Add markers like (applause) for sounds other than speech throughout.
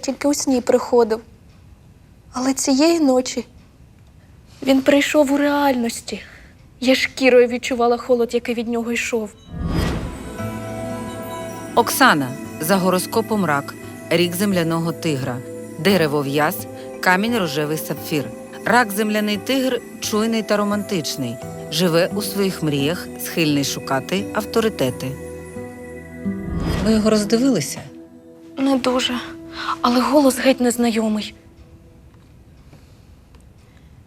тільки у сні приходив. Але цієї ночі він прийшов у реальності. Я шкірою відчувала холод, який від нього йшов. Оксана за гороскопом рак, рік земляного тигра, дерево в'яз, камінь рожевий сапфір. Рак земляний тигр чуйний та романтичний, живе у своїх мріях, схильний шукати авторитети. Ви його роздивилися? Не дуже, але голос геть незнайомий.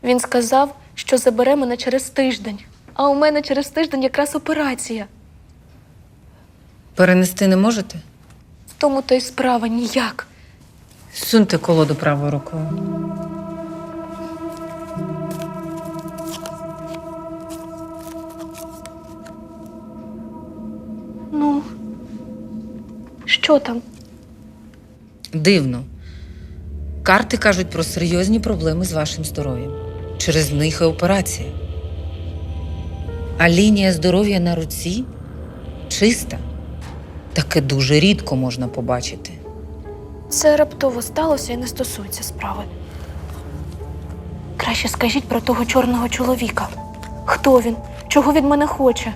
Він сказав, що забере мене через тиждень, а у мене через тиждень якраз операція. Перенести не можете? В тому то й справа ніяк. Суньте колоду правою рукою. Ну, що там? Дивно. Карти кажуть про серйозні проблеми з вашим здоров'ям. Через них і операція. А лінія здоров'я на руці чиста. Таке дуже рідко можна побачити. Це раптово сталося і не стосується справи. Краще скажіть про того чорного чоловіка. Хто він? Чого від мене хоче?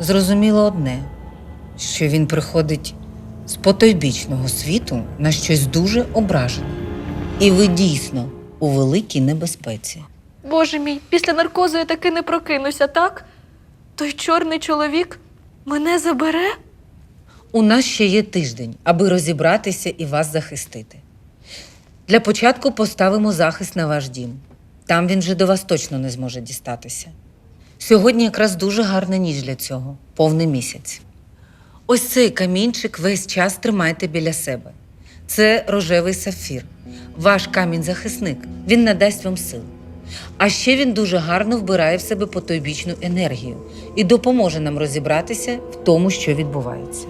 Зрозуміло одне, що він приходить з потойбічного світу на щось дуже ображене. І ви дійсно у великій небезпеці. Боже мій, після наркозу я таки не прокинуся, так? Той чорний чоловік мене забере? У нас ще є тиждень, аби розібратися і вас захистити. Для початку поставимо захист на ваш дім. Там він вже до вас точно не зможе дістатися. Сьогодні якраз дуже гарна ніч для цього повний місяць. Ось цей камінчик весь час тримайте біля себе. Це рожевий сафір, ваш камінь-захисник. Він надасть вам сил. А ще він дуже гарно вбирає в себе потойбічну енергію і допоможе нам розібратися в тому, що відбувається.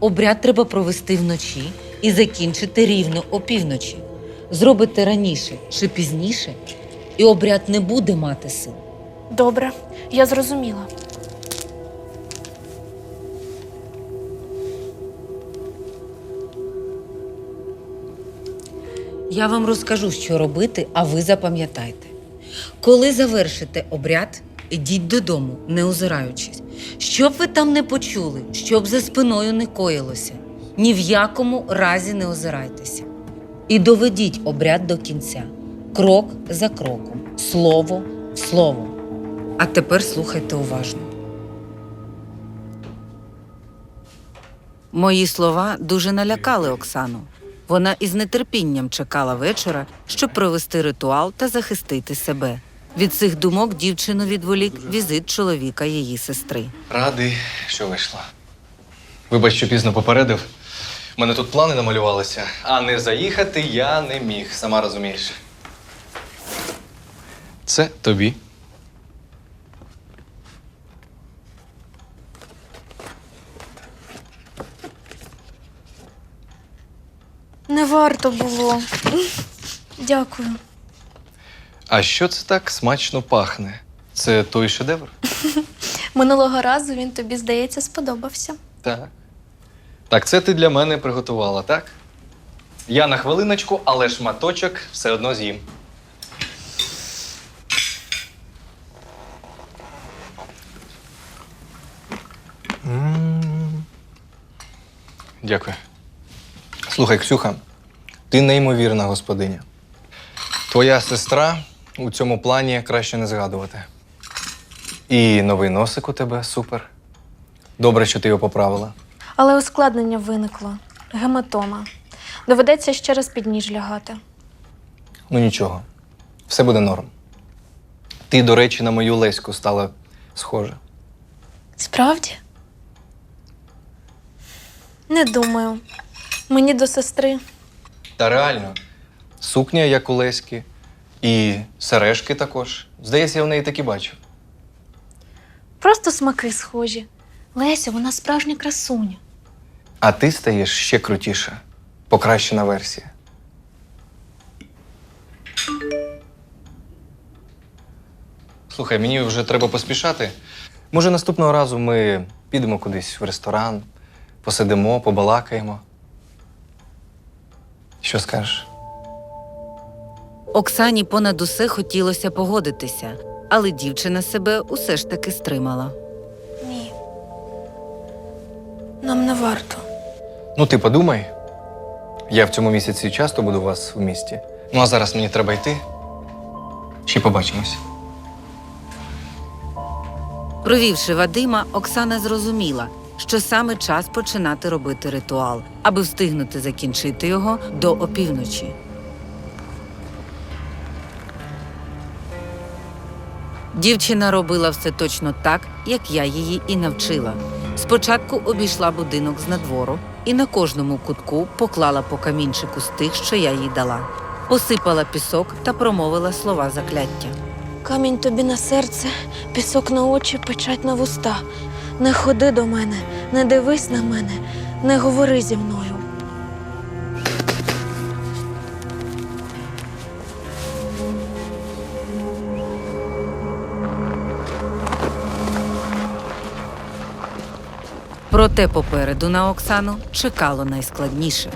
Обряд треба провести вночі і закінчити рівно опівночі. Зробите раніше чи пізніше, і обряд не буде мати сил. Добре, я зрозуміла. Я вам розкажу, що робити, а ви запам'ятайте. Коли завершите обряд, ідіть додому, не озираючись. Щоб ви там не почули, щоб за спиною не коїлося, ні в якому разі не озирайтеся. І доведіть обряд до кінця, крок за кроком, слово в слово. А тепер слухайте уважно. Мої слова дуже налякали Оксану. Вона із нетерпінням чекала вечора, щоб провести ритуал та захистити себе. Від цих думок дівчину відволік візит чоловіка її сестри. Радий, що вийшла. Вибач, що пізно попередив. У мене тут плани намалювалися, а не заїхати я не міг, сама розумієш. Це тобі. Не варто було. Дякую. А що це так смачно пахне? Це той шедевр? (laughs) Минулого разу він тобі, здається, сподобався. Так. Так, це ти для мене приготувала, так? Я на хвилиночку, але шматочок все одно з'їм. Дякую. Слухай, Ксюха, Ти неймовірна господиня. Твоя сестра у цьому плані краще не згадувати. І новий носик у тебе супер. Добре, що ти його поправила. Але ускладнення виникло. Гематома. Доведеться ще раз під ніж лягати. Ну нічого, все буде норм. Ти, до речі, на мою Леську стала схожа. Справді? Не думаю. Мені до сестри. Та реально, сукня, як у Леськи, і сережки також. Здається, я в неї такі бачив. Просто смаки схожі. Леся, вона справжня красуня. А ти стаєш ще крутіша. Покращена версія. Слухай, мені вже треба поспішати. Може, наступного разу ми підемо кудись в ресторан, посидимо, побалакаємо. Що скажеш? Оксані понад усе хотілося погодитися, але дівчина себе усе ж таки стримала. Ні. Нам не варто. Ну, ти подумай. Я в цьому місяці часто буду у вас в місті. Ну, а зараз мені треба йти. Ще побачимось. Провівши Вадима, Оксана зрозуміла, що саме час починати робити ритуал, аби встигнути закінчити його до опівночі. Дівчина робила все точно так, як я її і навчила. Спочатку обійшла будинок з надвору і на кожному кутку поклала по камінчику з тих, що я їй дала. Посипала пісок та промовила слова закляття. Камінь тобі на серце, пісок на очі, печать на вуста. Не ходи до мене, не дивись на мене, не говори зі мною. Проте попереду на Оксану чекало найскладніше.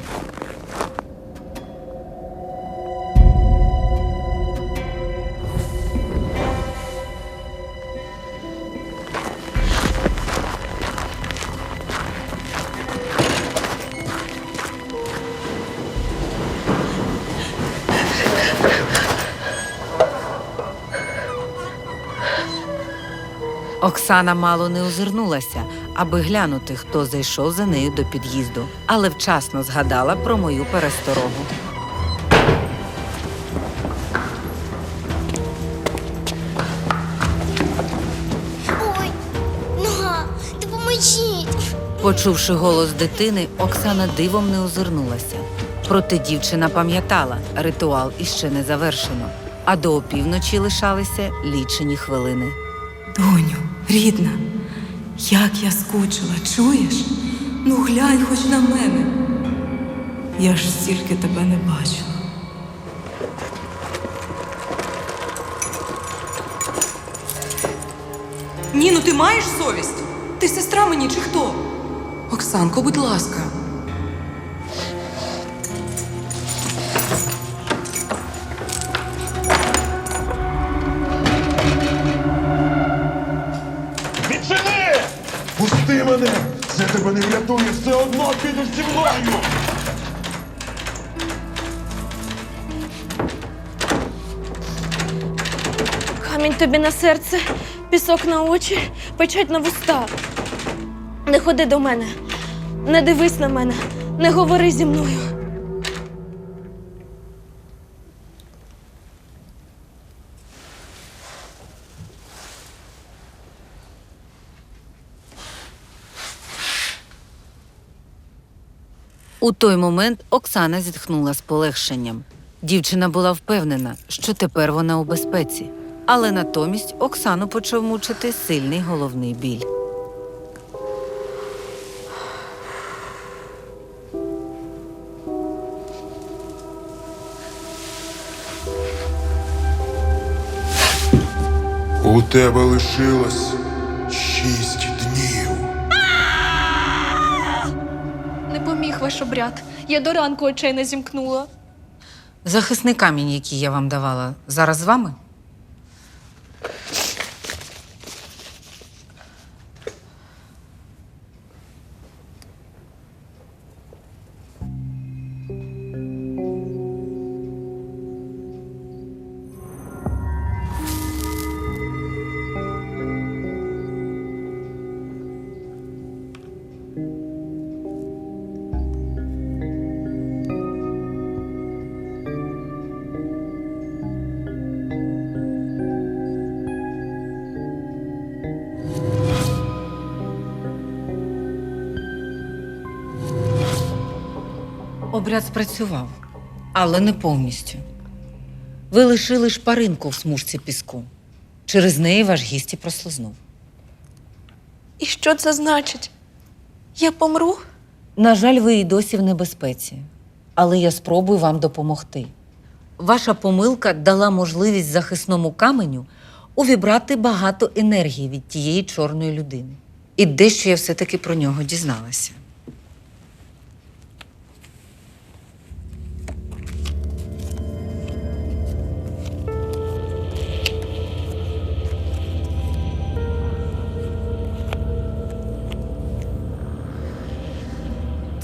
Оксана мало не озирнулася, аби глянути, хто зайшов за нею до під'їзду, але вчасно згадала про мою пересторогу. Ой, нога, допоможіть. Почувши голос дитини, Оксана дивом не озирнулася. Проте дівчина пам'ятала, ритуал іще не завершено, а до опівночі лишалися лічені хвилини. Доню, рідна, як я скучила, чуєш? Ну глянь хоч на мене. Я ж стільки тебе не бачила. Ні, ну ти маєш совість? Ти сестра мені чи хто? Оксанко, будь ласка. Врятує, все одно піду зі мною! Камінь тобі на серце, пісок на очі, печать на вуста. Не ходи до мене, не дивись на мене, не говори зі мною. У той момент Оксана зітхнула з полегшенням. Дівчина була впевнена, що тепер вона у безпеці, але натомість Оксану почав мучити сильний головний біль. У тебе лишилось шість ваш обряд. Я до ранку очей не зімкнула. Захисний камінь, який я вам давала, зараз з вами? Обряд спрацював, але не повністю. Ви лишили шпаринку в смужці піску. Через неї ваш гість і прослизнув. І що це значить? Я помру? На жаль, ви і досі в небезпеці, але я спробую вам допомогти. Ваша помилка дала можливість захисному каменю увібрати багато енергії від тієї чорної людини. І дещо я все-таки про нього дізналася.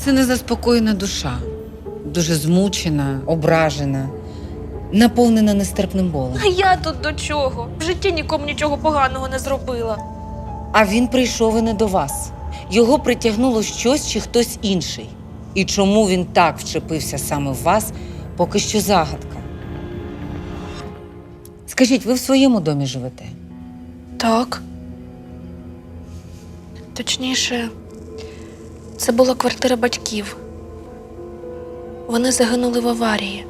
Це незаспокоєна душа, дуже змучена, ображена, наповнена нестерпним болем. А я тут до чого? В житті нікому нічого поганого не зробила. А він прийшов і не до вас. Його притягнуло щось чи хтось інший. І чому він так вчепився саме в вас, поки що загадка. Скажіть, ви в своєму домі живете? Так. Точніше, це була квартира батьків. Вони загинули в аварії.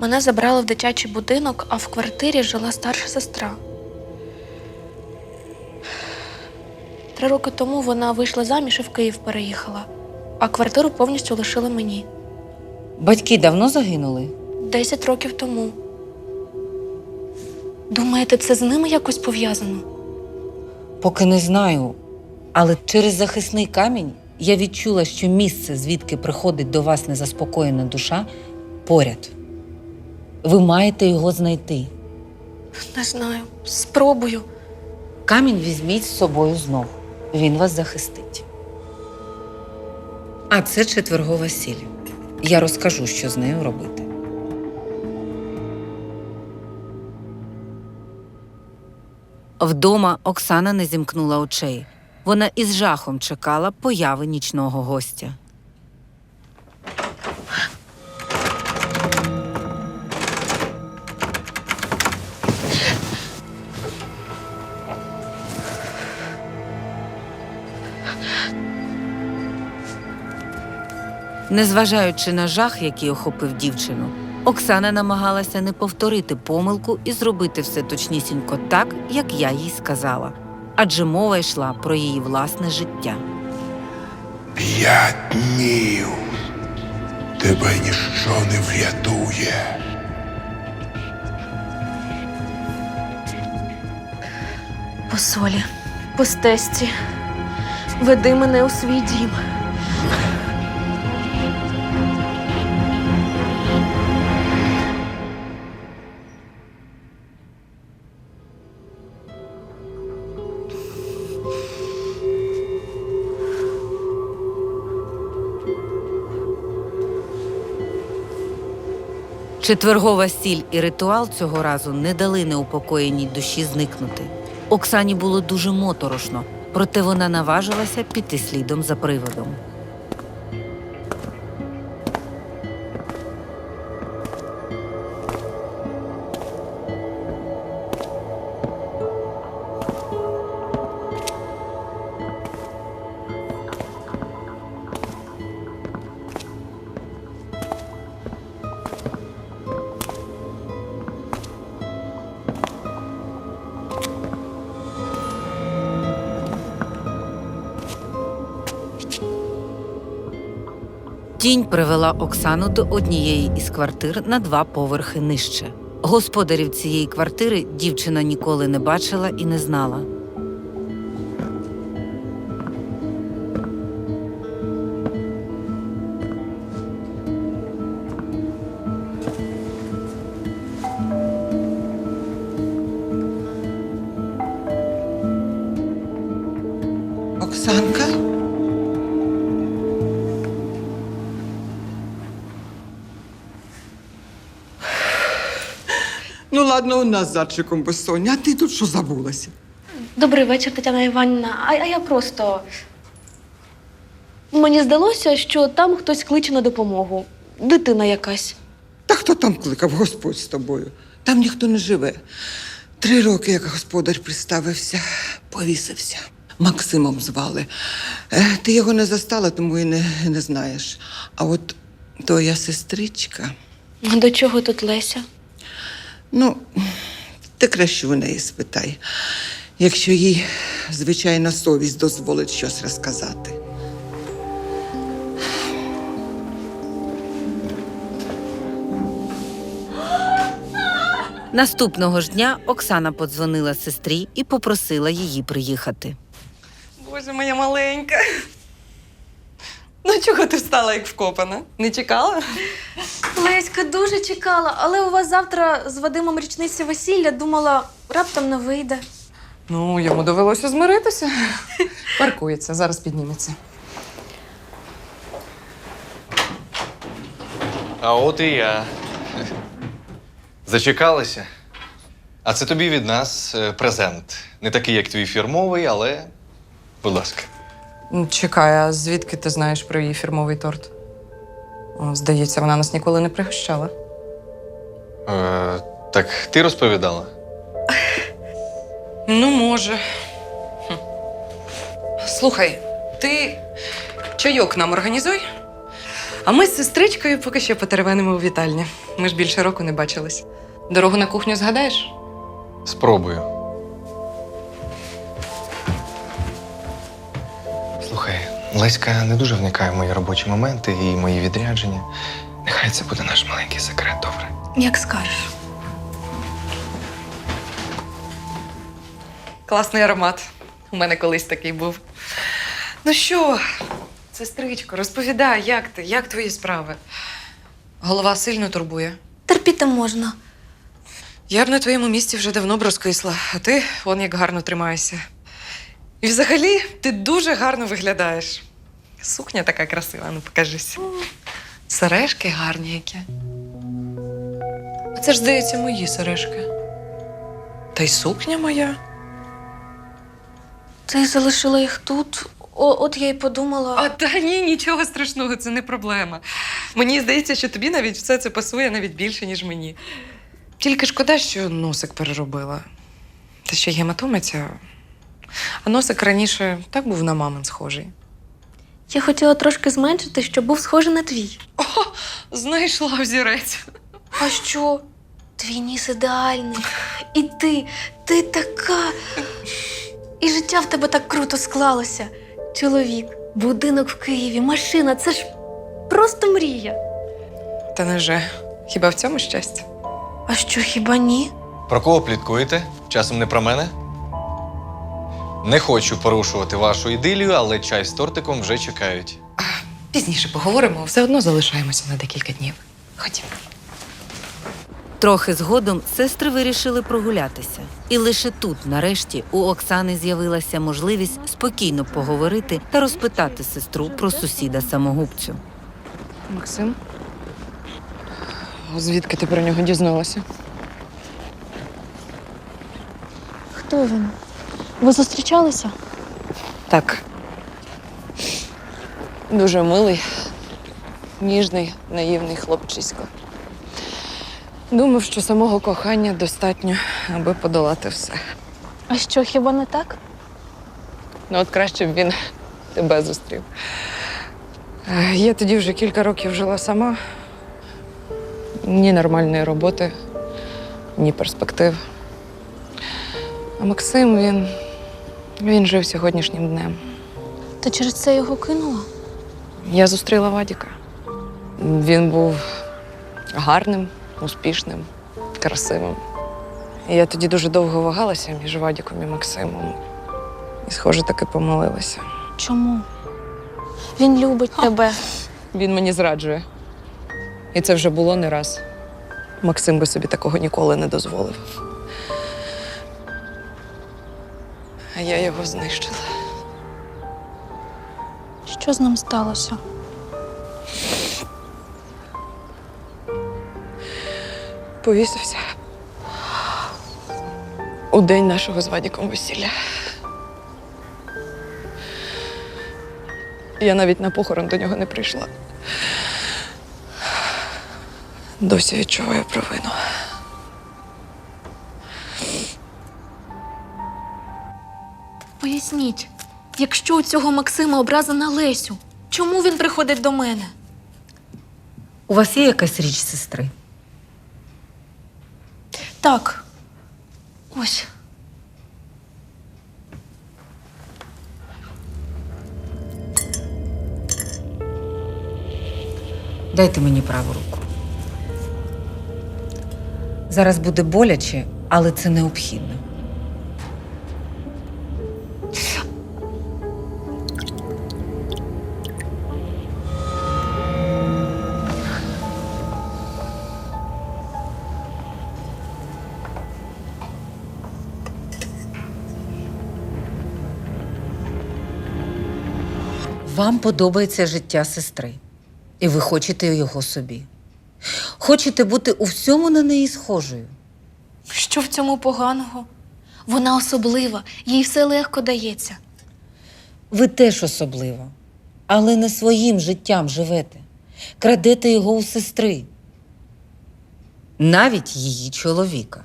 Мене забрали в дитячий будинок, а в квартирі жила старша сестра. Три роки тому вона вийшла заміж і в Київ переїхала, а квартиру повністю лишили мені. Батьки давно загинули? Десять років тому. Думаєте, це з ними якось пов'язано? Поки не знаю. Але через захисний камінь я відчула, що місце, звідки приходить до вас незаспокоєна душа, поряд. Ви маєте його знайти. Не знаю. Спробую. Камінь візьміть з собою знов. Він вас захистить. А це четвергова сіль. Я розкажу, що з нею робити. Вдома Оксана не зімкнула очей. Вона із жахом чекала появи нічного гостя. Незважаючи на жах, який охопив дівчину, Оксана намагалася не повторити помилку і зробити все точнісінько так, як я їй сказала. Адже мова йшла про її власне життя. П'ять днів. Тебе ніщо не врятує. По солі, по стесці. Веди мене у свій дім. Четвергова сіль і ритуал цього разу не дали неупокоєній душі зникнути. Оксані було дуже моторошно, проте вона наважилася піти слідом за приводом. Тінь привела Оксану до однієї із квартир на два поверхи нижче. Господарів цієї квартири дівчина ніколи не бачила і не знала. Оксанка? Ладно, у нас з зайчиком безсоння, а ти тут що забулася? Добрий вечір, Тетяна Іванівна. А, а я просто. Мені здалося, що там хтось кличе на допомогу. Дитина якась. Та хто там кликав Господь з тобою? Там ніхто не живе. Три роки, як господар приставився, повісився. Максимом звали. Е, Ти його не застала, тому і не, не знаєш. А от твоя сестричка. До чого тут Леся? Ну, ти краще у неї спитай, якщо їй, звичайно, совість дозволить щось розказати. Наступного ж дня Оксана подзвонила сестрі і попросила її приїхати. Боже, моя маленька. Ну, чого ти встала, як вкопана? Не чекала? Леська дуже чекала, але у вас завтра з Вадимом річниці весілля думала, раптом не вийде. Ну, йому довелося змиритися. Паркується, зараз підніметься. А от і я. Зачекалися. А це тобі від нас е, презент. Не такий, як твій фірмовий, але. Будь ласка. Чекай, а звідки ти знаєш про її фірмовий торт? О, здається, вона нас ніколи не пригощала. Е, так ти розповідала? Ну, може. Хм. Слухай, ти чайок нам організуй. А ми з сестричкою поки що потеревенимо у вітальні. Ми ж більше року не бачились. Дорогу на кухню згадаєш? Спробую. Леська не дуже вникає в мої робочі моменти і мої відрядження. Нехай це буде наш маленький секрет, добре. Як скажеш. Класний аромат. У мене колись такий був. Ну що, сестричко, розповідай, як ти, як твої справи? Голова сильно турбує. Терпіти можна. Я б на твоєму місці вже давно б розкисла, а ти вон як гарно тримаєшся. І взагалі ти дуже гарно виглядаєш. Сукня така красива, ну покажись. Сережки гарні які. А це ж, здається, мої сережки. Та й сукня моя. Ти залишила їх тут. О, от я й подумала. А та ні, нічого страшного, це не проблема. Мені здається, що тобі навіть все це пасує навіть більше, ніж мені. Тільки шкода, що носик переробила. Та ще гематомиця. А носик раніше так був на мамин схожий. Я хотіла трошки зменшити, щоб був схожий на твій. О, знайшла взірець. А що? Твій ніс ідеальний. І ти, ти така. І життя в тебе так круто склалося. Чоловік, будинок в Києві, машина це ж просто мрія. Та не же. Хіба в цьому щастя? А що хіба ні? Про кого пліткуєте? Часом не про мене? Не хочу порушувати вашу ідилію, але чай з тортиком вже чекають. Пізніше поговоримо, все одно залишаємося на декілька днів. Ходімо. Трохи згодом сестри вирішили прогулятися. І лише тут, нарешті, у Оксани з'явилася можливість спокійно поговорити та розпитати сестру про сусіда самогубцю. Максим? Звідки ти про нього дізналася? Хто він? Ви зустрічалися? Так. Дуже милий, ніжний, наївний хлопчисько. Думав, що самого кохання достатньо, аби подолати все. А що, хіба не так? Ну, от краще б він тебе зустрів. Е, Я тоді вже кілька років жила сама. Ні нормальної роботи, ні перспектив. А Максим, він, він жив сьогоднішнім днем. Ти через це його кинула? Я зустріла Вадіка. Він був гарним, успішним, красивим. І я тоді дуже довго вагалася між Вадіком і Максимом. І, схоже, таки помилилася. Чому? Він любить тебе. Він мені зраджує. І це вже було не раз. Максим би собі такого ніколи не дозволив. А я його знищила. Що з ним сталося? Повісився. У день нашого з Вадіком весілля. Я навіть на похорон до нього не прийшла. Досі відчуваю провину. Поясніть, якщо у цього Максима образа на Лесю, чому він приходить до мене? У вас є якась річ сестри? Так. Ось. Дайте мені праву руку. Зараз буде боляче, але це необхідно. Вам подобається життя сестри, і ви хочете його собі. Хочете бути у всьому на неї схожою. Що в цьому поганого? Вона особлива, їй все легко дається. Ви теж особлива, але не своїм життям живете. Крадете його у сестри. Навіть її чоловіка.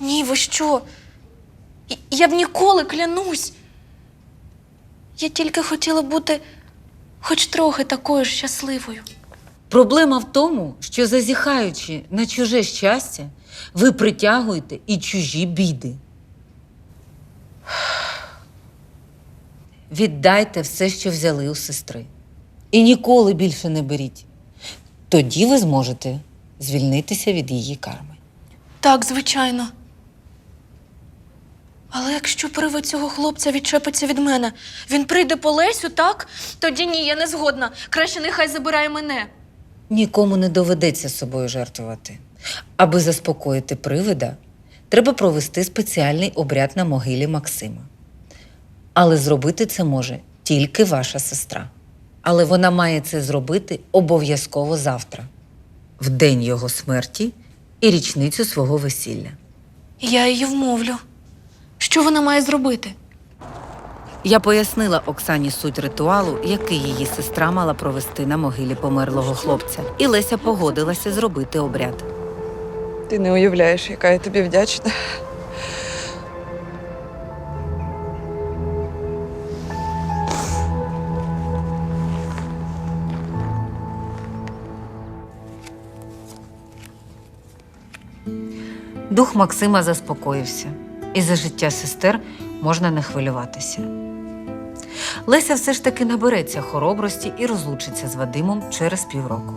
Ні, ви що? Я- б ніколи клянусь. Я тільки хотіла бути хоч трохи такою ж щасливою. Проблема в тому, що зазіхаючи на чуже щастя, ви притягуєте і чужі біди. Віддайте все, що взяли у сестри. І ніколи більше не беріть. Тоді ви зможете звільнитися від її карми. Так, звичайно. Але якщо привид цього хлопця відчепиться від мене, він прийде по Лесю, так? Тоді ні, я не згодна. Краще нехай забирає мене. Нікому не доведеться собою жертвувати. Аби заспокоїти привида, треба провести спеціальний обряд на могилі Максима. Але зробити це може тільки ваша сестра. Але вона має це зробити обов'язково завтра, в день його смерті і річницю свого весілля. Я її вмовлю. Що вона має зробити? Я пояснила Оксані суть ритуалу, який її сестра мала провести на могилі померлого хлопця, і Леся погодилася зробити обряд. Ти не уявляєш, яка я тобі вдячна. Дух Максима заспокоївся, і за життя сестер можна не хвилюватися. Леся все ж таки набереться хоробрості і розлучиться з Вадимом через півроку.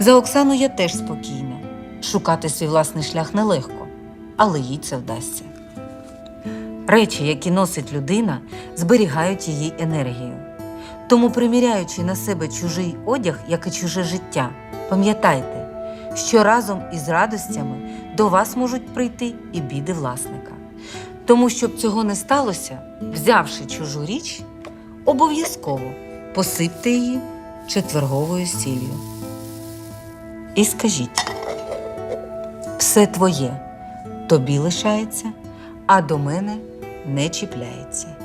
За Оксану я теж спокійна. Шукати свій власний шлях нелегко, але їй це вдасться. Речі, які носить людина, зберігають її енергію. Тому, приміряючи на себе чужий одяг, як і чуже життя, пам'ятайте, що разом із радостями до вас можуть прийти і біди власника. Тому, щоб цього не сталося, взявши чужу річ, обов'язково посипте її четверговою сіллю. І скажіть: все твоє тобі лишається, а до мене не чіпляється.